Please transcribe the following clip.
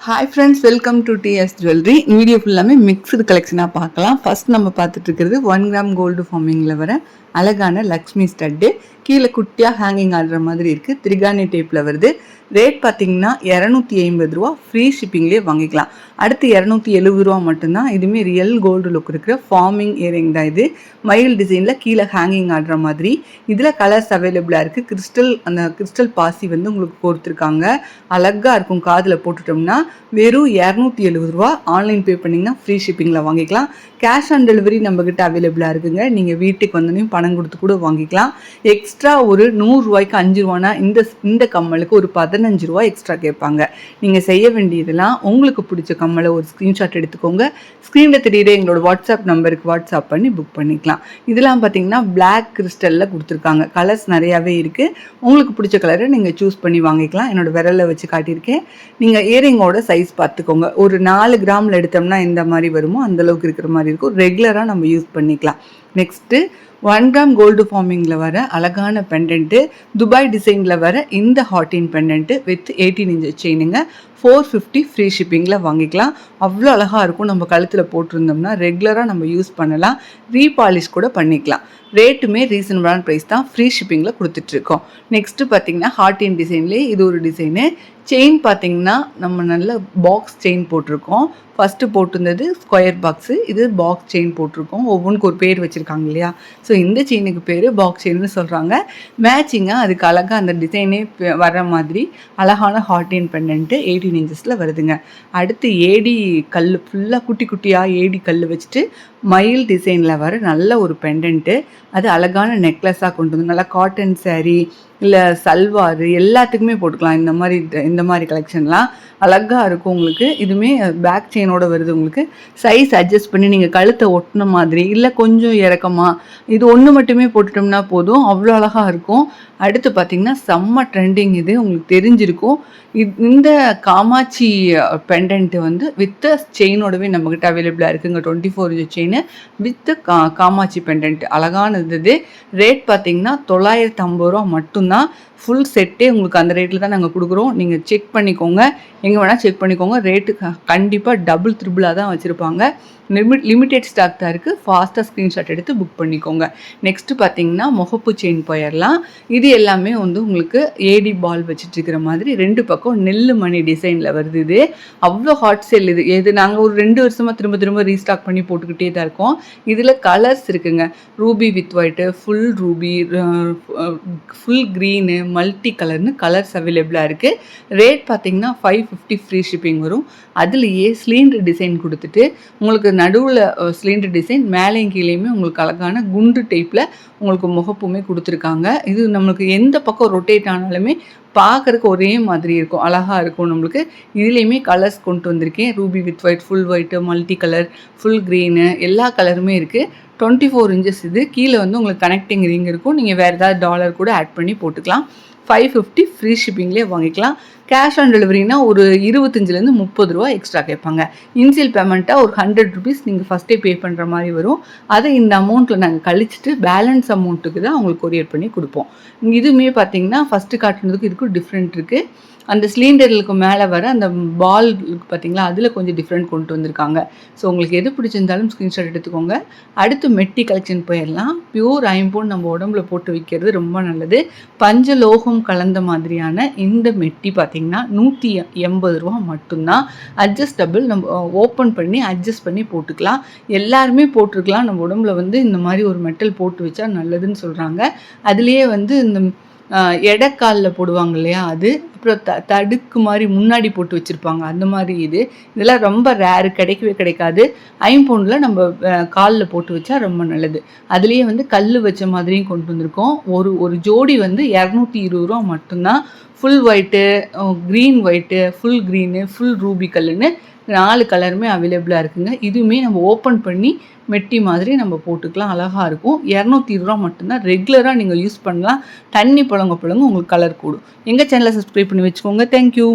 Hi friends welcome to DS jewellery video ஃபுல்லாமே mixed கலெக்ஷனாக பார்க்கலாம். ஃபர்ஸ்ட் நம்ம பார்த்துட்டு இருக்கிறது ஒன் கிராம் கோல்டு ஃபார்மிங்கில் வர அழகான லக்ஷ்மி ஸ்டட்டு. கீழே குட்டியாக ஹேங்கிங் ஆடுற மாதிரி இருக்குது திரிகானி டேப்பில் வருது. ரேட் பார்த்தீங்கன்னா இரநூத்தி ஐம்பது ரூபா. ஃப்ரீ ஷிப்பிங்லேயே வாங்கிக்கலாம். அடுத்து இரநூத்தி எழுபது ரூபா மட்டும்தான். இதுவுமே ரியல் கோல்டு லுக் இருக்கிற ஃபார்மிங் இயரிங் தான் இது. மயில் டிசைனில் கீழே ஹேங்கிங் ஆடுற மாதிரி. இதில் கலர்ஸ் அவைலபிளாக இருக்குது கிறிஸ்டல் அந்த கிறிஸ்டல் பாசி வந்து உங்களுக்கு கொடுத்துருக்காங்க. அழகாக இருக்கும் காதில் போட்டுட்டோம்னா வெறும் இரநூத்தி எழுபது ரூபா. ஆன்லைன் பே பண்ணிங்கன்னா ஃப்ரீ ஷிப்பிங்கில் வாங்கிக்கலாம். கேஷ் ஆன் டெலிவரி நம்மக்கிட்ட அவைலபிளாக இருக்குங்க. நீங்கள் வீட்டுக்கு வந்தோடனே பணம் கொடுத்து கூட வாங்கிக்கலாம். எக்ஸ்ட்ரா ஒரு நூறுரூவாய்க்கு அஞ்சு ரூபானா இந்த இந்த கம்மலுக்கு ஒரு பதினஞ்சு ரூபா எக்ஸ்ட்ரா கேட்பாங்க. நீங்கள் செய்ய வேண்டியதெல்லாம் உங்களுக்கு பிடிச்ச கம்மலை ஒரு ஸ்க்ரீன்ஷாட் எடுத்துக்கோங்க. ஸ்க்ரீனில் தெரியுற எங்களோட வாட்ஸ்அப் நம்பருக்கு வாட்ஸ்அப் பண்ணி புக் பண்ணிக்கலாம். இதெல்லாம் பார்த்தீங்கன்னா பிளாக் கிறிஸ்டலில் கொடுத்துருக்காங்க. கலர்ஸ் நிறையாவே இருக்குது உங்களுக்கு பிடிச்ச கலரை நீங்கள் சூஸ் பண்ணி வாங்கிக்கலாம். என்னோட விரலில் வச்சு காட்டியிருக்கேன். நீங்கள் இயரிங்கோட சைஸ் பார்த்துக்கோங்க. ஒரு நாலு கிராமில் எடுத்தோம்னா எந்த மாதிரி வருமோ அந்தளவுக்கு இருக்கிற மாதிரி இருக்கும். ரெகுலராக நம்ம யூஸ் பண்ணிக்கலாம். நெக்ஸ்ட்டு ஒன் கிராம் கோல்டு ஃபார்மிங்கில் வர அழகான பெண்டன்ட்டு துபாய் டிசைனில் வர இந்த ஹாட்டின் பெண்டன்ட்டு வித் எயிட்டீன் இன்ச் செயினுங்க ஃபோர் ஃபிஃப்டி ஃப்ரீ ஷிப்பிங்கில் வாங்கிக்கலாம். அவ்வளோ அழகாக இருக்கும். நம்ம கழுத்தில் போட்டிருந்தோம்னா ரெகுலராக நம்ம யூஸ் பண்ணலாம். ரீபாலிஷ் கூட பண்ணிக்கலாம். ரேட்டுமே ரீசனபிளான ப்ரைஸ் தான் ஃப்ரீ ஷிப்பிங்கில் கொடுத்துட்ருக்கோம். நெக்ஸ்ட்டு பார்த்தீங்கன்னா ஹார்டின் டிசைன்லேயே இது ஒரு டிசைனு செயின் பார்த்தீங்கன்னா நம்ம நல்ல பாக்ஸ் செயின் போட்டிருக்கோம். ஃபஸ்ட்டு போட்டிருந்தது ஸ்கொயர் பாக்ஸு இது பாக்ஸ் செயின் போட்டிருக்கோம். ஒவ்வொன்றுக்கு ஒரு பேர் வச்சுருக்காங்க இல்லையா? ஸோ இந்த செயினுக்கு பேர் பாக்ஸ் செயின்னு சொல்கிறாங்க மேட்சிங்காக அதுக்கு அழகாக அந்த டிசைனே வர மாதிரி அழகான ஹார்டின் பெண்டன்ட்டு எயிட்டீன் இன்ச்சஸில் வருதுங்க. அடுத்து ஏடி கல் ஃபுல்லாக குட்டி குட்டியாக ஏடி கல் வச்சுட்டு மயில் டிசைனில் வர நல்ல ஒரு பெண்டன்ட்டு அது அழகான நெக்லஸாக கொண்டு வந்து நல்லா காட்டன் சேரீ இல்லை சல்வார் எல்லாத்துக்குமே போட்டுக்கலாம். இந்த மாதிரி இந்த மாதிரி கலெக்ஷன்லாம் அழகாக இருக்கும் உங்களுக்கு. இதுவுமே பேக் செயினோட வருது உங்களுக்கு. சைஸ் அட்ஜஸ்ட் பண்ணி நீங்கள் கழுத்தை ஒட்டின மாதிரி இல்லை கொஞ்சம் இறக்கமாக இது ஒன்று மட்டுமே போட்டுட்டோம்னா போதும். அவ்வளோ அழகாக இருக்கும். அடுத்து பார்த்திங்கன்னா செம்ம ட்ரெண்டிங் இது. உங்களுக்கு தெரிஞ்சிருக்கும். இந்த காமாட்சி பெண்டன்ட்டு வந்து வித் செயினோடவே நம்மக்கிட்ட அவைலபிளாக இருக்குங்க. Twenty four inch chain with கா காமாட்சி பெண்டன்ட் அழகானது ரேட் பார்த்திங்கன்னா தொள்ளாயிரத்து ஐம்பது ரூபா மட்டும்தான். ஃபுல் செட்டே உங்களுக்கு அந்த ரேட்டில் தான் நாங்கள் கொடுக்குறோம். நீங்கள் செக் பண்ணிக்கோங்க. எங்கே வேணால் செக் பண்ணிக்கோங்க. ரேட்டு கண்டிப்பாக டபுள் த்ரிபிளாக தான் வச்சுருப்பாங்க. லிமிட் லிமிடெட் ஸ்டாக் தான் இருக்குது ஃபாஸ்ட்டாக ஸ்க்ரீன்ஷாட் எடுத்து புக் பண்ணிக்கோங்க. நெக்ஸ்ட்டு பார்த்தீங்கன்னா முகப்பு செயின் போயிடலாம் இது எல்லாமே வந்து உங்களுக்கு ஏடி பால் வச்சுட்ருக்கிற மாதிரி ரெண்டு பக்கம் நெல் மணி டிசைனில் வருது இது. அவ்வளோ ஹாட் செல் இது. இது நாங்கள் ஒரு ரெண்டு வருஷமாக திரும்ப திரும்ப ரீஸ்டாக் பண்ணி போட்டுக்கிட்டே தான் இருக்கோம். இதில் கலர்ஸ் இருக்குங்க. Ruby with white full ruby full green multi கலர்னு கலர்ஸ் அவைலபிளாக இருக்குது ரேட் பார்த்தீங்கன்னா ஃபைவ் ஃபிஃப்டி ஃப்ரீ ஷிப்பிங் வரும். அதுலேயே சிலிண்டர் டிசைன் கொடுத்துட்டு உங்களுக்கு நடுவில் சிலிண்டர் டிசைன் மேலேயும் கீழேயுமே உங்களுக்கு அழகான குண்டு டைப்பில் உங்களுக்கு முகப்புமே கொடுத்துருக்காங்க. இது நம்மளுக்கு எந்த பக்கம் ரொட்டேட் ஆனாலுமே பார்க்கறதுக்கு ஒரே மாதிரி இருக்கும். அழகாக இருக்கும் நம்மளுக்கு. இதுலேயுமே கலர்ஸ் கொண்டு வந்திருக்கேன். Ruby with white full white multi colour full green எல்லா கலருமே இருக்குது டுவெண்ட்டி ஃபோர் இன்ச்சஸ் இது. கீழே வந்து உங்களுக்கு கனெக்டிங் ரிங் இருக்கும். நீங்கள் வேறு ஏதாவது டாலர் கூட ஆட் பண்ணி போட்டுக்கலாம். ஃபைவ் ஃபிஃப்டி ஃப்ரீ ஷிப்பிங்லேயே வாங்கிக்கலாம். கேஷ் ஆன் டெலிவரினா ஒரு இருபத்தஞ்சிலேருந்து முப்பது ரூபா எக்ஸ்ட்ரா கேட்பாங்க. இன்சியல் பேமெண்ட்டாக ஒரு ஹண்ட்ரட் ருபீஸ் நீங்கள் ஃபஸ்ட்டே பே பண்ணுற மாதிரி வரும். அதை இந்த அமௌண்ட்டில் நாங்கள் கழிச்சிட்டு பேலன்ஸ் அமௌண்ட்டுக்கு தான் உங்களுக்கு கொரியர் பண்ணி கொடுப்போம். இதுவுமே பார்த்தீங்கன்னா ஃபஸ்ட்டு காட்டுனதுக்கு இதுக்கும் டிஃப்ரெண்ட் இருக்குது அந்த சிலிண்டர்களுக்கு மேலே வர அந்த பால் பார்த்தீங்களா அதில் கொஞ்சம் டிஃப்ரெண்ட் கொண்டு வந்திருக்காங்க. ஸோ உங்களுக்கு எது பிடிச்சிருந்தாலும் ஸ்க்ரீன்ஷாட் எடுத்துக்கோங்க. அடுத்து மெட்டி கலெக்ஷன் போயிடலாம். பியூர் ஐம்பூன் நம்ம உடம்புல போட்டு வைக்கிறது ரொம்ப நல்லது. பஞ்சலோகம் கலந்த மாதிரியான இந்த மெட்டி பார்த்திங்கன்னா நூற்றி எண்பது ரூபா மட்டும்தான். அட்ஜஸ்டபிள் நம்ம ஓப்பன் பண்ணி அட்ஜஸ்ட் பண்ணி போட்டுக்கலாம். எல்லாருமே போட்டிருக்கலாம். நம்ம உடம்புல வந்து இந்த மாதிரி ஒரு மெட்டல் போட்டு வச்சா நல்லதுன்னு சொல்கிறாங்க அதுலேயே வந்து இந்த எடைக்காலில் போடுவாங்க இல்லையா அது? அப்புறம் த தடுக்கு மாதிரி முன்னாடி போட்டு வச்சுருப்பாங்க. அந்த மாதிரி இது. இதெல்லாம் ரொம்ப ரேரு கிடைக்கவே கிடைக்காது. ஐம்பவுண்டில் நம்ம காலில் போட்டு வச்சா ரொம்ப நல்லது. அதுலேயே வந்து கல் வச்ச மாதிரியும் கொண்டு வந்திருக்கோம். ஒரு ஒரு ஜோடி வந்து இரநூத்தி இருபது ரூபா மட்டும்தான் full white green white full green full ruby கல்லுன்னு நாலு கலருமே அவைலபிளாக இருக்குங்க. இதுவுமே நம்ம ஓப்பன் பண்ணி மெட்டி மாதிரி நம்ம போட்டுக்கலாம். அழகாக இருக்கும். இரநூத்தி இருபது ரூபா மட்டும்தான். ரெகுலராக நீங்கள் யூஸ் பண்ணலாம். தண்ணி புழங்க புழங்க உங்களுக்கு கலர் கூடும். எங்கள் சேனலை சப்ஸ்கிரைப் பண்ணி வச்சுக்கோங்க. தேங்க்யூ